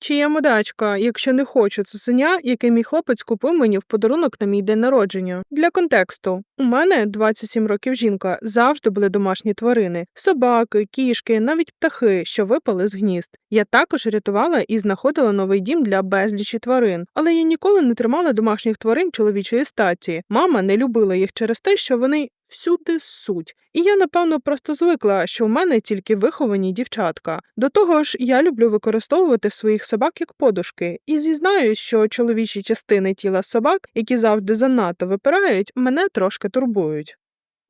Чи я мудачка, якщо не хочу цуценя, яке мій хлопець купив мені в подарунок на мій день народження? Для контексту, у мене 27 років жінка, завжди були домашні тварини: собаки, кішки, навіть птахи, що випали з гнізд. Я також рятувала і знаходила новий дім для безлічі тварин, але я ніколи не тримала домашніх тварин чоловічої статі. Мама не любила їх через те, що вони всюди суть. І я, напевно, просто звикла, що в мене тільки виховані дівчатка. До того ж, я люблю використовувати своїх собак як подушки, і зізнаюсь, що чоловічі частини тіла собак, які завжди занадто випирають, мене трошки турбують.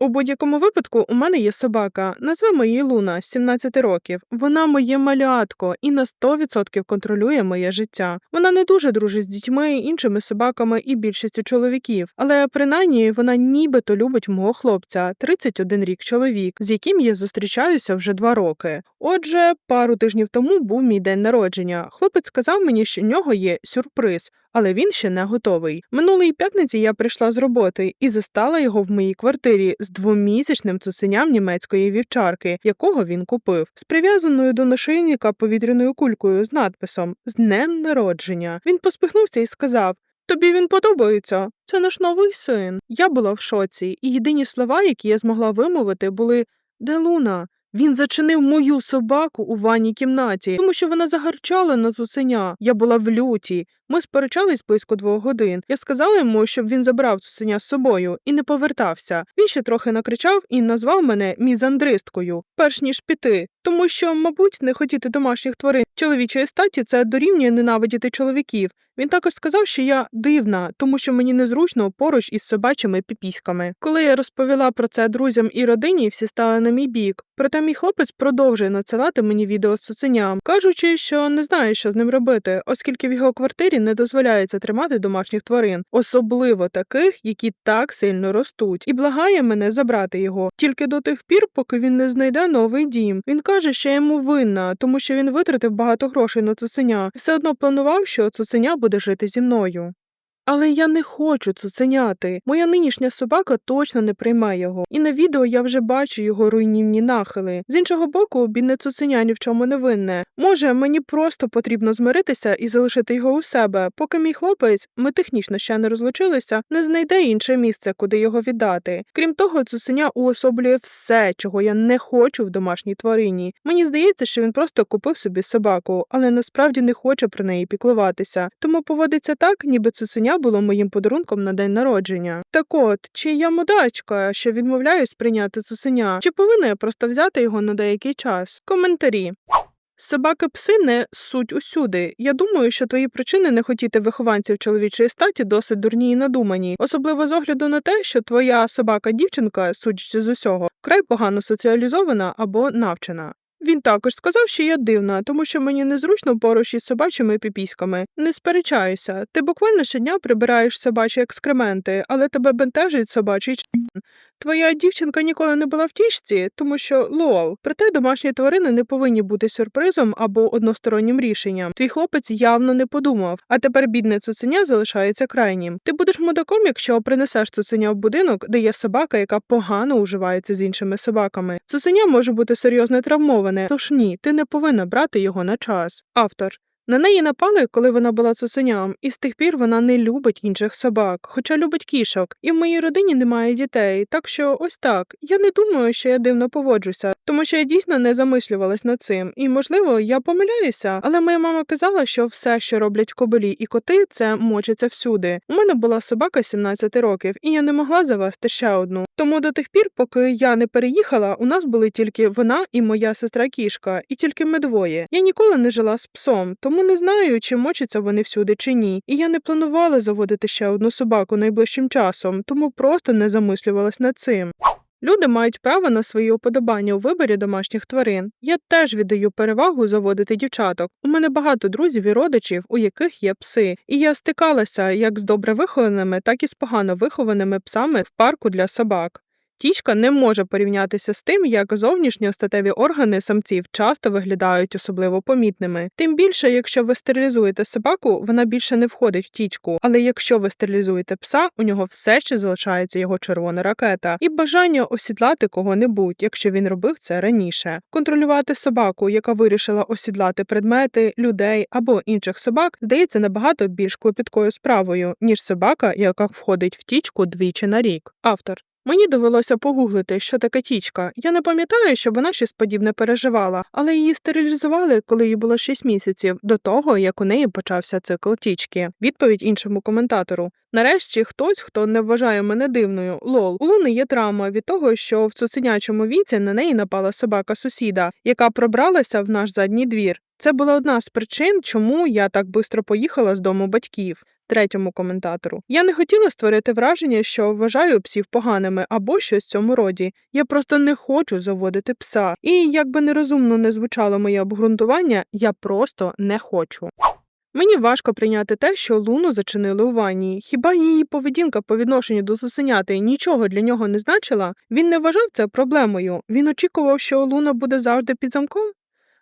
У будь-якому випадку у мене є собака, назвемо її Луна, 17 років. Вона моє малятко і на 100% контролює моє життя. Вона не дуже дружить з дітьми, іншими собаками і більшістю чоловіків, але принаймні вона нібито любить мого хлопця, 31 рік чоловік, з яким я зустрічаюся вже два роки. Отже, пару тижнів тому був мій день народження. Хлопець сказав мені, що в нього є сюрприз. Але він ще не готовий. Минулої п'ятниці я прийшла з роботи і застала його в моїй квартирі з двомісячним цуценям німецької вівчарки, якого він купив, з прив'язаною до нашийника повітряною кулькою з надписом З днем народження. Він поспихнувся і сказав. Тобі він подобається? Це наш новий син. Я була в шоці, і єдині слова, які я змогла вимовити, були Де Луна? Він зачинив мою собаку у ванній кімнаті, тому що вона загарчала на цуценя. Я була в люті. Ми сперечались близько двох годин. Я сказала йому, щоб він забрав цуценя з собою і не повертався. Він ще трохи накричав і назвав мене мізандристкою, перш ніж піти, тому що, мабуть, не хотіти домашніх тварин чоловічої статі це дорівнює ненавидіти чоловіків. Він також сказав, що я дивна, тому що мені незручно поруч із собачими піпіськами. Коли я розповіла про це друзям і родині, всі стали на мій бік. Проте мій хлопець продовжує надсилати мені відео з цуценям, кажучи, що не знає, що з ним робити, оскільки в його квартирі не дозволяється тримати домашніх тварин, особливо таких, які так сильно ростуть, і благає мене забрати його тільки до тих пір, поки він не знайде новий дім. Він каже, що йому винна, тому що він витратив багато грошей на цуценя і все одно планував, що цуценя буде жити зі мною. Але я не хочу цуценяти. Моя нинішня собака точно не прийме його. І на відео я вже бачу його руйнівні нахили. З іншого боку, бідне цуценя ні в чому не винне. Може, мені просто потрібно змиритися і залишити його у себе, поки мій хлопець, ми технічно ще не розлучилися, не знайде інше місце, куди його віддати. Крім того, цуценя уособлює все, чого я не хочу в домашній тварині. Мені здається, що він просто купив собі собаку, але насправді не хоче про неї піклуватися. Тому поводиться так, ніби цуценя було моїм подарунком на день народження. Так от, чи я мудачка, що відмовляюсь прийняти цуценя, чи повинна я просто взяти його на деякий час? Коментарі. Собаки пси не суть усюди. Я думаю, що твої причини не хотіти вихованців чоловічої статі досить дурні і надумані, особливо з огляду на те, що твоя собака-дівчинка, судячи з усього, край погано соціалізована або навчена. Він також сказав, що я дивна, тому що мені незручно поруч із собачими піпіськами. Не сперечаюся. Ти буквально щодня прибираєш собачі екскременти, але тебе бентежить собачий. Твоя дівчинка ніколи не була в тічці, тому що лол. Проте домашні тварини не повинні бути сюрпризом або одностороннім рішенням. Твій хлопець явно не подумав, а тепер бідне цуценя залишається крайнім. Ти будеш мудаком, якщо принесеш цуценя в будинок, де є собака, яка погано уживається з іншими собаками. Цуценя може бути серйозно травмоване, тож ні, ти не повинна брати його на час. Автор. На неї напали, коли вона була цуценям, і з тих пір вона не любить інших собак, хоча любить кішок. І в моїй родині немає дітей, так що ось так. Я не думаю, що я дивно поводжуся, тому що я дійсно не замислювалась над цим. І, можливо, я помиляюся, але моя мама казала, що все, що роблять кобилі і коти, це мочиться всюди. У мене була собака 17 років, і я не могла завести ще одну. Тому до тих пір, поки я не переїхала, у нас були тільки вона і моя сестра кішка, і тільки ми двоє. Я ніколи не жила з псом, тому не знаю, чи мочаться вони всюди чи ні. І я не планувала заводити ще одну собаку найближчим часом, тому просто не замислювалась над цим. Люди мають право на свої уподобання у виборі домашніх тварин. Я теж віддаю перевагу заводити дівчаток. У мене багато друзів і родичів, у яких є пси, і я стикалася як з добре вихованими, так і з погано вихованими псами в парку для собак. Тічка не може порівнятися з тим, як зовнішні статеві органи самців часто виглядають особливо помітними. Тим більше, якщо ви стерилізуєте собаку, вона більше не входить в тічку. Але якщо ви стерилізуєте пса, у нього все ще залишається його червона ракета і бажання осідлати кого-небудь, якщо він робив це раніше. Контролювати собаку, яка вирішила осідлати предмети, людей або інших собак, здається набагато більш клопіткою справою, ніж собака, яка входить в тічку двічі на рік. Автор. Мені довелося погуглити, що таке тічка. Я не пам'ятаю, щоб вона щось подібне переживала, але її стерилізували, коли їй було 6 місяців, до того як у неї почався цикл тічки. Відповідь іншому коментатору. Нарешті хтось, хто не вважає мене дивною, лол. У Луни є травма від того, що в цуценячому віці на неї напала собака сусіда, яка пробралася в наш задній двір. Це була одна з причин, чому я так швидко поїхала з дому батьків. Третьому коментатору я не хотіла створити враження, що вважаю псів поганими або щось в цьому роді. Я просто не хочу заводити пса. І як би нерозумно не звучало моє обґрунтування, я просто не хочу. Мені важко прийняти те, що Луну зачинили у ванні. Хіба її поведінка по відношенню до цуценяти нічого для нього не значила? Він не вважав це проблемою. Він очікував, що Луна буде завжди під замком.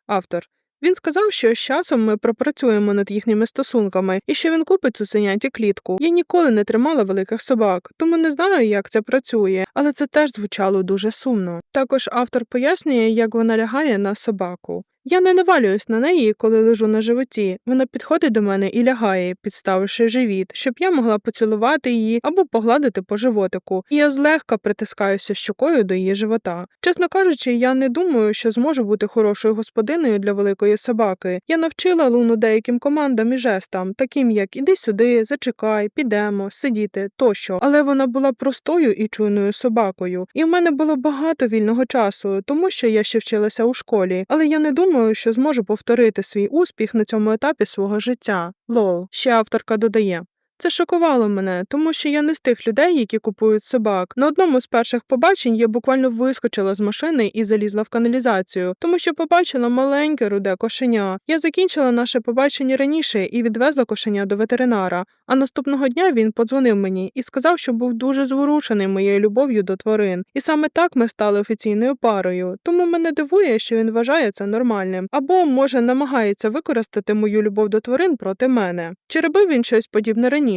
Автор. Він сказав, що з часом ми пропрацюємо над їхніми стосунками і що він купить цуценяті клітку. Я ніколи не тримала великих собак, тому не знаю, як це працює, але це теж звучало дуже сумно. Також автор пояснює, як вона лягає на собаку. Я не навалююсь на неї, коли лежу на животі. Вона підходить до мене і лягає, підставивши живіт, щоб я могла поцілувати її або погладити по животику, і я злегка притискаюся щокою до її живота. Чесно кажучи, я не думаю, що зможу бути хорошою господиною для великої собаки. Я навчила луну деяким командам і жестам, таким як іди сюди, зачекай, підемо, сидіти тощо. Але вона була простою і чуйною собакою, і в мене було багато вільного часу, тому що я ще вчилася у школі, але я не думаю, що зможу повторити свій успіх на цьому етапі свого життя. Лол, ще авторка додає. Це шокувало мене, тому що я не з тих людей, які купують собак. На одному з перших побачень я буквально вискочила з машини і залізла в каналізацію, тому що побачила маленьке руде кошеня. Я закінчила наше побачення раніше і відвезла кошеня до ветеринара. А наступного дня він подзвонив мені і сказав, що був дуже зворушений моєю любов'ю до тварин. І саме так ми стали офіційною парою. Тому мене дивує, що він вважає це нормальним, або може намагається використати мою любов до тварин проти мене. Чи робив він щось подібне раніше?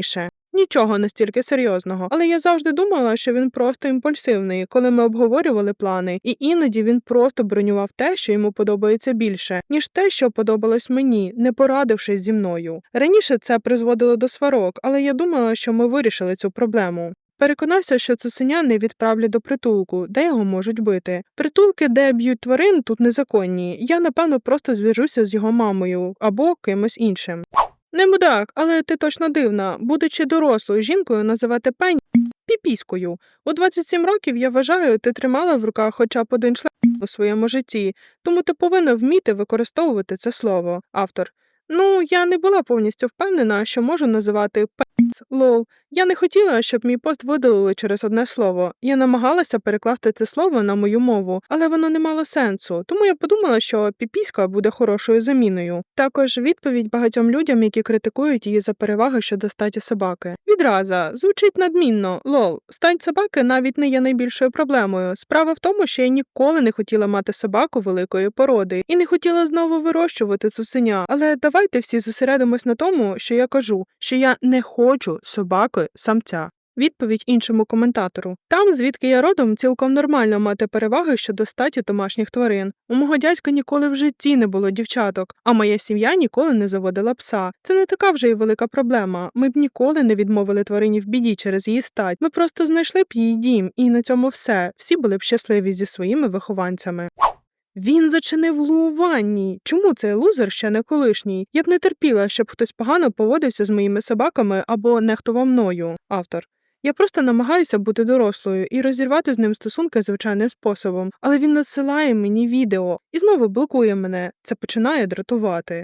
Нічого настільки серйозного, але я завжди думала, що він просто імпульсивний, коли ми обговорювали плани, і іноді він просто бронював те, що йому подобається більше, ніж те, що подобалось мені, не порадившись зі мною. Раніше це призводило до сварок, але я думала, що ми вирішили цю проблему. Переконався, що цуценя не відправлять до притулку, де його можуть бити. Притулки, де б'ють тварин, тут незаконні. Я, напевно, просто зв'яжуся з його мамою або кимось іншим. Не мудак, але ти точно дивна. Будучи дорослою жінкою, називати пень піпіською. У 27 років я вважаю, ти тримала в руках хоча б один член у своєму житті, тому ти повинна вміти використовувати це слово. Автор. Ну, я не була повністю впевнена, що можу називати пенс лол. Я не хотіла, щоб мій пост видалили через одне слово. Я намагалася перекласти це слово на мою мову, але воно не мало сенсу, тому я подумала, що піпіська буде хорошою заміною. Також відповідь багатьом людям, які критикують її за переваги щодо статі собаки. Відраза звучить надмінно, лол. Стать собаки навіть не є найбільшою проблемою. Справа в тому, що я ніколи не хотіла мати собаку великої породи і не хотіла знову вирощувати цуценя. Але давайте всі зосередимось на тому, що я кажу, що я не хочу собаки самця. Відповідь іншому коментатору там, звідки я родом, цілком нормально мати переваги щодо статі домашніх тварин. У мого дядька ніколи в житті не було дівчаток, а моя сім'я ніколи не заводила пса. Це не така вже й велика проблема. Ми б ніколи не відмовили тварині в біді через її стать. Ми просто знайшли б її дім, і на цьому все. Всі були б щасливі зі своїми вихованцями. Він зачинив Лу у ванні. Чому цей лузер ще не колишній? Я б не терпіла, щоб хтось погано поводився з моїми собаками або нехтував мною. Автор. Я просто намагаюся бути дорослою і розірвати з ним стосунки звичайним способом, але він надсилає мені відео і знову блокує мене. Це починає дратувати.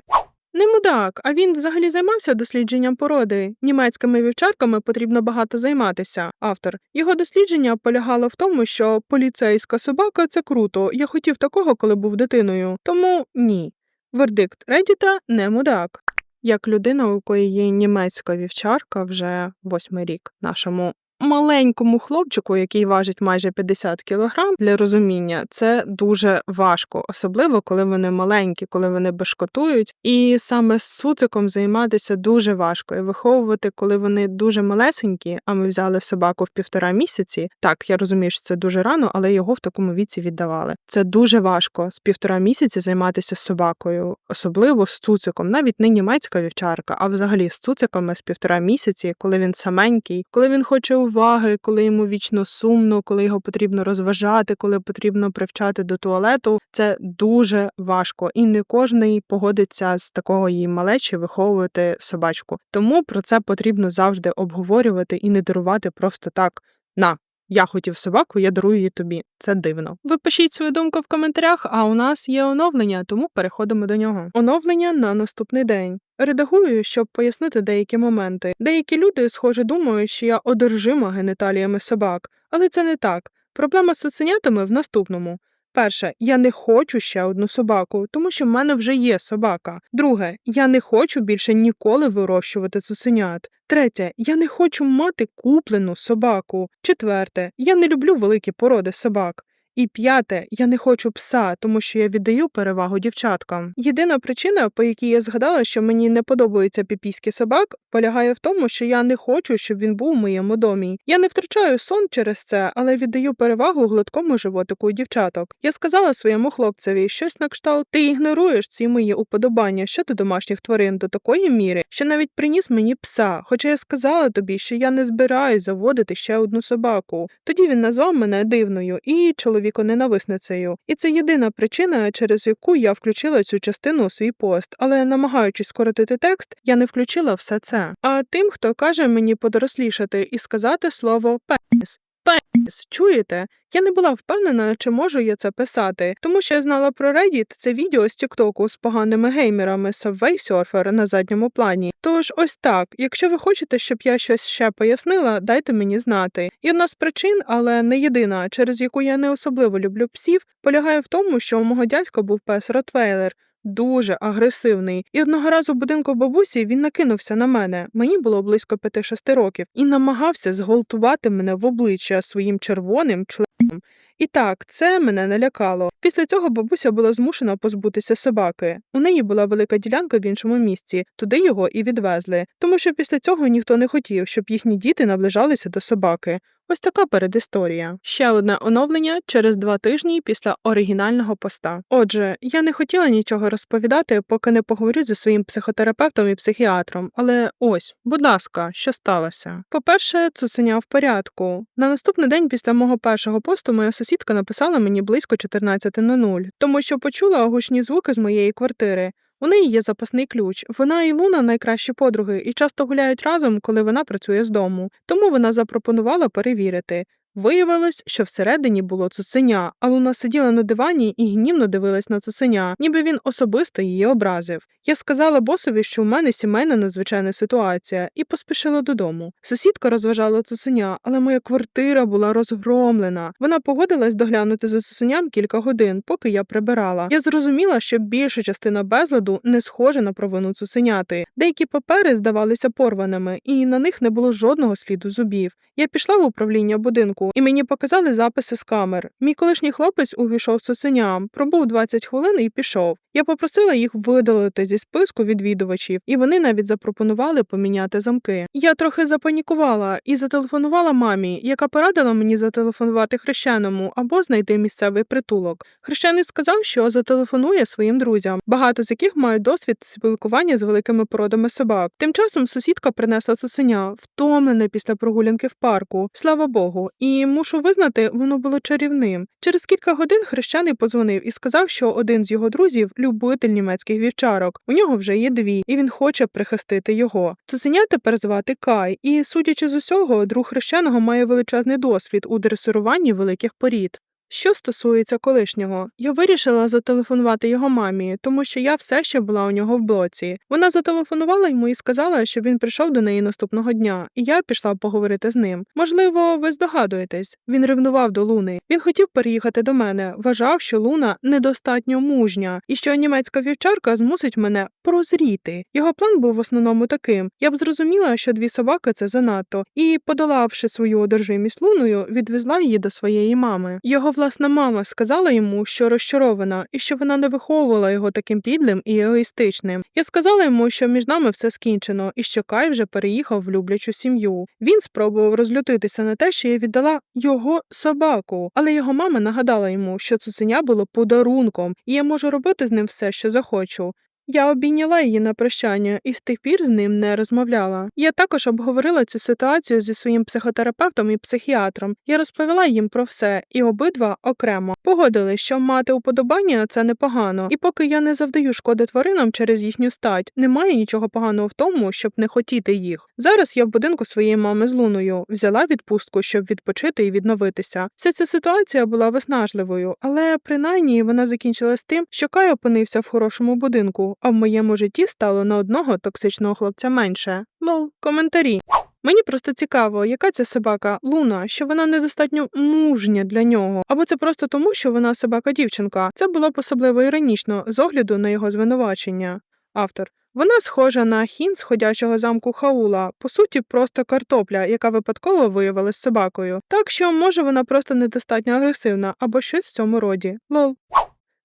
Не мудак, а він взагалі займався дослідженням породи. Німецькими вівчарками потрібно багато займатися. Автор його дослідження полягало в тому, що поліцейська собака це круто. Я хотів такого, коли був дитиною. Тому ні. Вердикт Редіта не мудак. Як людина, у якої є німецька вівчарка вже восьмий рік нашому маленькому хлопчику, який важить майже 50 кілограм, для розуміння це дуже важко, особливо коли вони маленькі, коли вони бешкотують. І саме з цуциком займатися дуже важко і виховувати, коли вони дуже малесенькі. А ми взяли собаку в півтора місяці. Так, я розумію, що це дуже рано, але його в такому віці віддавали. Це дуже важко з півтора місяці займатися собакою, особливо з цуциком, навіть не німецька вівчарка, а взагалі з цуциками з півтора місяці, коли він саменький, коли він хоче уваги, коли йому вічно сумно, коли його потрібно розважати, коли потрібно привчати до туалету. Це дуже важко, і не кожний погодиться з такого її малечі виховувати собачку. Тому про це потрібно завжди обговорювати і не дарувати просто так на. Я хотів собаку, я дарую її тобі. Це дивно. Ви пишіть свою думку в коментарях, а у нас є оновлення, тому переходимо до нього. Оновлення на наступний день. Редагую, щоб пояснити деякі моменти. Деякі люди, схоже, думають, що я одержима геніталіями собак, але це не так. Проблема з цуценятами в наступному. Перше, я не хочу ще одну собаку, тому що в мене вже є собака. Друге, я не хочу більше ніколи вирощувати цуценят. Третє, я не хочу мати куплену собаку. Четверте, я не люблю великі породи собак. І п'яте, я не хочу пса, тому що я віддаю перевагу дівчаткам. Єдина причина, по якій я згадала, що мені не подобаються піпіські собак, полягає в тому, що я не хочу, щоб він був у моєму домі. Я не втрачаю сон через це, але віддаю перевагу гладкому животику дівчаток. Я сказала своєму хлопцеві щось на кшталт: ти ігноруєш ці мої уподобання щодо домашніх тварин до такої міри, що навіть приніс мені пса. Хоча я сказала тобі, що я не збираюсь заводити ще одну собаку. Тоді він назвав мене дивною і чоловіконенависницею. І це єдина причина, через яку я включила цю частину у свій пост, але намагаючись скоротити текст, я не включила все це. А тим, хто каже мені подорослішати і сказати слово пеніс. Пеніс, чуєте? Я не була впевнена, чи можу я це писати, тому що я знала про Reddit це відео з Тіктоку з поганими геймерами Subway Surfer на задньому плані. Тож ось так, якщо ви хочете, щоб я щось ще пояснила, дайте мені знати. І одна з причин, але не єдина, через яку я не особливо люблю псів, полягає в тому, що у мого дядька був пес Ротвейлер. Дуже агресивний, і одного разу в будинку бабусі він накинувся на мене. Мені було близько 5-6 років, і намагався зґвалтувати мене в обличчя своїм червоним членом. І так, це мене налякало. Після цього бабуся була змушена позбутися собаки. У неї була велика ділянка в іншому місці, туди його і відвезли, тому що після цього ніхто не хотів, щоб їхні діти наближалися до собаки. Ось така передісторія. Ще одне оновлення через два тижні після оригінального поста. Отже, я не хотіла нічого розповідати, поки не поговорю зі своїм психотерапевтом і психіатром. Але ось, будь ласка, що сталося? По-перше, цуценя в порядку. На наступний день після мого першого посту моя сусідка написала мені близько 14.00, тому що почула гучні звуки з моєї квартири. У неї є запасний ключ. Вона і Луна найкращі подруги і часто гуляють разом, коли вона працює з дому. Тому вона запропонувала перевірити. Виявилось, що всередині було цуценя, а Луна сиділа на дивані і гнівно дивилась на цуценя, ніби він особисто її образив. Я сказала босові, що у мене сімейна надзвичайна ситуація, і поспішила додому. Сусідка розважала цуценя, але моя квартира була розгромлена. Вона погодилась доглянути за цуценям кілька годин, поки я прибирала. Я зрозуміла, що більша частина безладу не схожа на провину цуценяти. Деякі папери здавалися порваними, і на них не було жодного сліду зубів. Я пішла в управління будинку, і мені показали записи з камер. Мій колишній хлопець увійшов цуценям, пробув 20 хвилин і пішов. Я попросила їх видалити зі списку відвідувачів, і вони навіть запропонували поміняти замки. Я трохи запанікувала і зателефонувала мамі, яка порадила мені зателефонувати хрещеному або знайти місцевий притулок. Хрещений сказав, що зателефонує своїм друзям, багато з яких мають досвід спілкування з великими породами собак. Тим часом сусідка принесла цуценя, втомлене після прогулянки в парку. Слава Богу, і мушу визнати, воно було чарівним. Через кілька годин хрещений позвонив і сказав, що один з його друзів любитель німецьких вівчарок. У нього вже є дві, і він хоче прихистити його. Цуценя тепер звати Кай, і, судячи з усього, друг хрещеного має величезний досвід у дресируванні великих порід. Що стосується колишнього, я вирішила зателефонувати його мамі, тому що я все ще була у нього в блоці. Вона зателефонувала йому і сказала, що він прийшов до неї наступного дня, і я пішла поговорити з ним. Можливо, ви здогадуєтесь, він ревнував до Луни. Він хотів переїхати до мене, вважав, що Луна недостатньо мужня, і що німецька вівчарка змусить мене прозріти. Його план був в основному таким: я б зрозуміла, що дві собаки це занадто, і, подолавши свою одержимість луною, відвезла її до своєї мами. Його власна мама сказала йому, що розчарована, і що вона не виховувала його таким підлим і егоїстичним. Я сказала йому, що між нами все скінчено, і що Кай вже переїхав в люблячу сім'ю. Він спробував розлютитися на те, що я віддала його собаку, але його мама нагадала йому, що цуценя було подарунком, і я можу робити з ним все, що захочу. Я обійняла її на прощання і з тих пір з ним не розмовляла. Я також обговорила цю ситуацію зі своїм психотерапевтом і психіатром. Я розповіла їм про все, і обидва окремо погодили, що мати уподобання це непогано, і поки я не завдаю шкоди тваринам через їхню стать, немає нічого поганого в тому, щоб не хотіти їх. Зараз я в будинку своєї мами з луною взяла відпустку, щоб відпочити і відновитися. Вся ця ситуація була виснажливою, але принаймні вона закінчилась тим, що Кай опинився в хорошому будинку а в моєму житті стало на одного токсичного хлопця менше. Лол, коментарі. Мені просто цікаво, яка ця собака Луна, що вона недостатньо мужня для нього, або це просто тому, що вона собака-дівчинка. Це було б особливо іронічно з огляду на його звинувачення. Автор. Вона схожа на хін сходячого замку Хаула, по суті, просто картопля, яка випадково виявилась собакою. Так що, може, вона просто недостатньо агресивна або щось в цьому роді. Лол.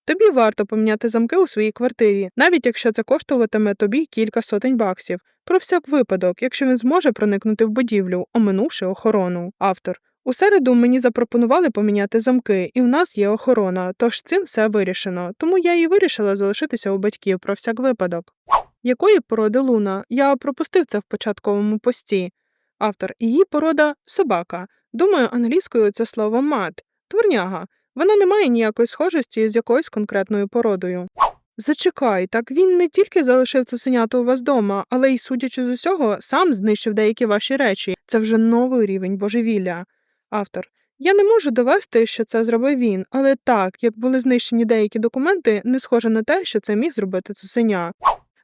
Тобі варто поміняти замки у своїй квартирі, навіть якщо це коштуватиме тобі кілька сотень баксів. Про всяк випадок, якщо він зможе проникнути в будівлю, оминувши охорону. Автор. У середу мені запропонували поміняти замки, і в нас є охорона, тож цим все вирішено. Тому я і вирішила залишитися у батьків про всяк випадок. Якої породи луна? Я пропустив це в початковому пості. Автор її порода собака. Думаю, англійською це слово мат, творняга. Вона не має ніякої схожості з якоюсь конкретною породою. Зачекай, так він не тільки залишив цуценята у вас дома, але й, судячи з усього, сам знищив деякі ваші речі. Це вже новий рівень божевілля. Автор. Я не можу довести, що це зробив він, але так, як були знищені деякі документи, не схоже на те, що це міг зробити цуценя.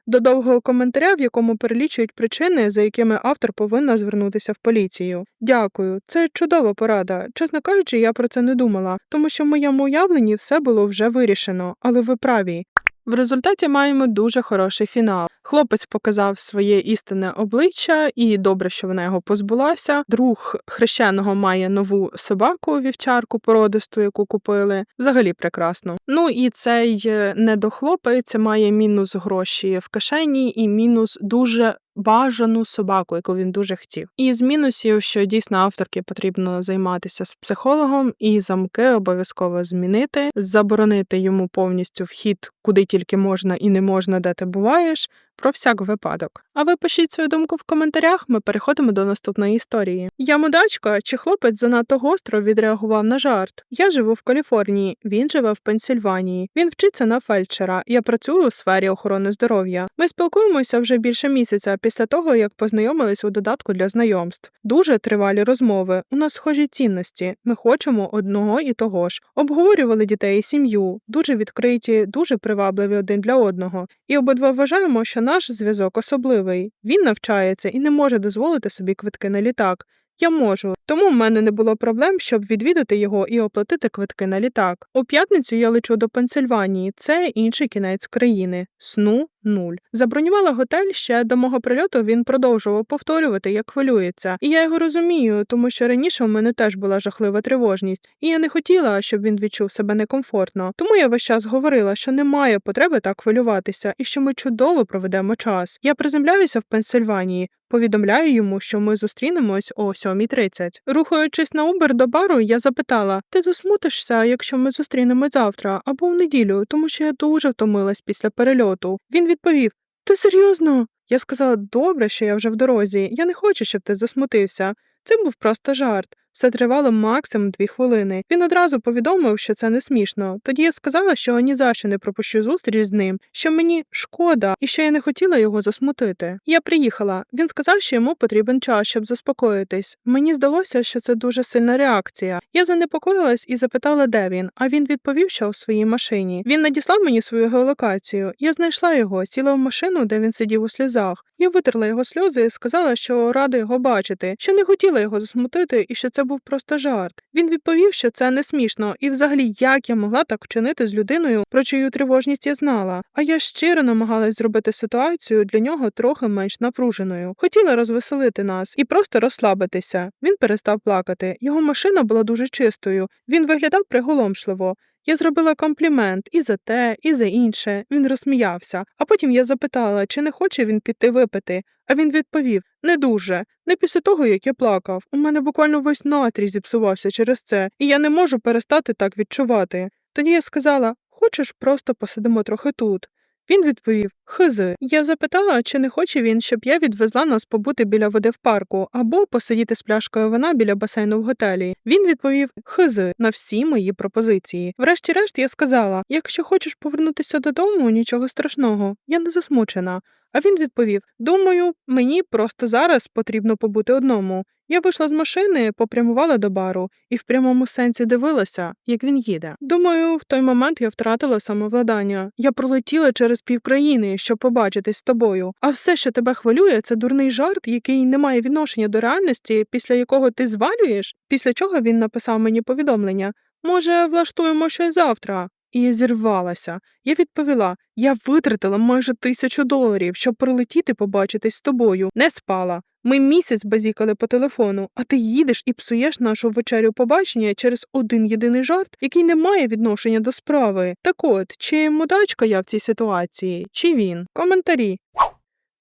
До довгого коментаря, в якому перелічують причини, за якими автор повинна звернутися в поліцію. Дякую, це чудова порада. Чесно кажучи, я про це не думала, тому що в моєму уявленні все було вже вирішено, але ви праві. В результаті маємо дуже хороший фінал. Хлопець показав своє істинне обличчя, і добре, що вона його позбулася. Друг хрещеного має нову собаку, вівчарку породисту, яку купили. Взагалі прекрасно. Ну і цей е, недохлопець має мінус гроші в кишені і мінус дуже. Бажану собаку, яку він дуже хотів, і з мінусів, що дійсно авторки потрібно займатися з психологом, і замки обов'язково змінити, заборонити йому повністю вхід, куди тільки можна і не можна, де ти буваєш про всяк випадок. А ви пишіть свою думку в коментарях, ми переходимо до наступної історії. Я мудачка, чи хлопець занадто гостро відреагував на жарт. Я живу в Каліфорнії, він живе в Пенсільванії. Він вчиться на фельдшера. Я працюю у сфері охорони здоров'я. Ми спілкуємося вже більше місяця після того, як познайомились у додатку для знайомств. Дуже тривалі розмови. У нас схожі цінності. Ми хочемо одного і того ж. Обговорювали дітей і сім'ю, дуже відкриті, дуже привабливі один для одного. І обидва вважаємо, що наш зв'язок особливий. Він навчається і не може дозволити собі квитки на літак. Я можу, тому в мене не було проблем, щоб відвідати його і оплатити квитки на літак. У п'ятницю я лечу до Пенсильванії, це інший кінець країни. Сну нуль. Забронювала готель ще до мого прильоту. Він продовжував повторювати, як хвилюється. І я його розумію, тому що раніше у мене теж була жахлива тривожність, і я не хотіла, щоб він відчув себе некомфортно. Тому я весь час говорила, що немає потреби так хвилюватися і що ми чудово проведемо час. Я приземляюся в Пенсильванії. Повідомляю йому, що ми зустрінемось о 7.30. Рухаючись на Убер до бару, я запитала: ти засмутишся, якщо ми зустрінемось завтра або в неділю, тому що я дуже втомилась після перельоту. Він відповів: Ти серйозно? Я сказала, добре, що я вже в дорозі. Я не хочу, щоб ти засмутився. Це був просто жарт. Все тривало максимум дві хвилини. Він одразу повідомив, що це не смішно. Тоді я сказала, що ні за не пропущу зустріч з ним, що мені шкода і що я не хотіла його засмутити. Я приїхала. Він сказав, що йому потрібен час, щоб заспокоїтись. Мені здалося, що це дуже сильна реакція. Я занепокоїлась і запитала, де він. А він відповів, що у своїй машині. Він надіслав мені свою геолокацію. Я знайшла його, сіла в машину, де він сидів у сльозах. Я витерла його сльози і сказала, що рада його бачити, що не хотіла його засмутити і що це був просто жарт. Він відповів, що це не смішно, і взагалі як я могла так вчинити з людиною, про чию тривожність я знала. А я щиро намагалась зробити ситуацію для нього трохи менш напруженою. Хотіла розвеселити нас і просто розслабитися. Він перестав плакати. Його машина була дуже чистою. Він виглядав приголомшливо. Я зробила комплімент і за те, і за інше. Він розсміявся. А потім я запитала, чи не хоче він піти випити. А він відповів: не дуже. Не після того, як я плакав. У мене буквально весь натрій зіпсувався через це, і я не можу перестати так відчувати. Тоді я сказала: хочеш, просто посидимо трохи тут. Він відповів Хизи. Я запитала, чи не хоче він, щоб я відвезла нас побути біля води в парку або посидіти з пляшкою вина біля басейну в готелі. Він відповів Хизи на всі мої пропозиції. Врешті-решт я сказала: якщо хочеш повернутися додому, нічого страшного, я не засмучена. А він відповів: Думаю, мені просто зараз потрібно побути одному. Я вийшла з машини, попрямувала до бару і в прямому сенсі дивилася, як він їде. Думаю, в той момент я втратила самовладання. Я пролетіла через півкраїни, щоб побачитись з тобою. А все, що тебе хвилює, це дурний жарт, який не має відношення до реальності, після якого ти звалюєш. Після чого він написав мені повідомлення. Може, влаштуємо щось завтра. І зірвалася. Я відповіла: я витратила майже тисячу доларів, щоб прилетіти побачитись з тобою. Не спала. Ми місяць базікали по телефону, а ти їдеш і псуєш нашу вечерю побачення через один єдиний жарт, який не має відношення до справи. Так от, чи мудачка я в цій ситуації, чи він? Коментарі.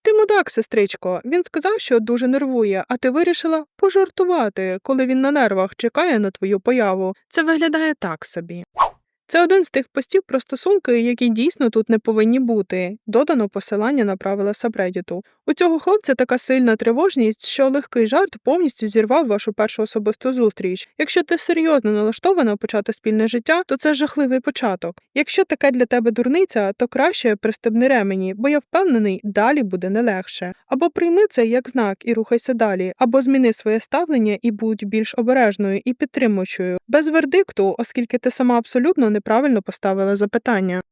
Ти мудак, сестричко. Він сказав, що дуже нервує, а ти вирішила пожартувати, коли він на нервах чекає на твою появу. Це виглядає так собі. Це один з тих постів про стосунки, які дійсно тут не повинні бути. Додано посилання на правила сабредіту. У цього хлопця така сильна тривожність, що легкий жарт повністю зірвав вашу першу особисту зустріч. Якщо ти серйозно налаштована почати спільне життя, то це жахливий початок. Якщо таке для тебе дурниця, то краще пристебни ремені, бо я впевнений, далі буде не легше. Або прийми це як знак і рухайся далі, або зміни своє ставлення і будь більш обережною і підтримуючою, без вердикту, оскільки ти сама абсолютно неправильно поставила запитання.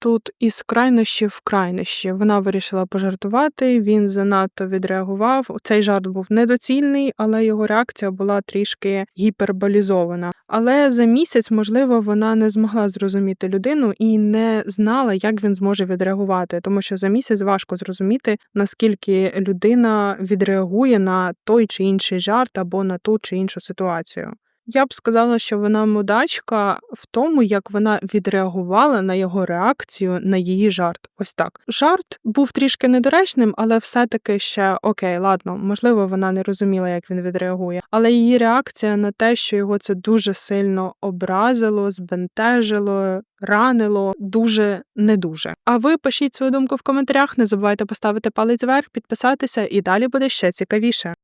Тут із крайнощів в крайнощі. Вона вирішила пожартувати, він занадто відреагував. Цей жарт був недоцільний, але його реакція була трішки гіперболізована. Але за місяць, можливо, вона не змогла зрозуміти людину і не знала, як він зможе відреагувати, тому що за місяць важко зрозуміти, наскільки людина відреагує на той чи інший жарт або на ту чи іншу ситуацію. Я б сказала, що вона мудачка в тому, як вона відреагувала на його реакцію на її жарт. Ось так. Жарт був трішки недоречним, але все-таки ще окей, ладно, можливо, вона не розуміла, як він відреагує. Але її реакція на те, що його це дуже сильно образило, збентежило, ранило, дуже не дуже. А ви пишіть свою думку в коментарях, не забувайте поставити палець вверх, підписатися, і далі буде ще цікавіше.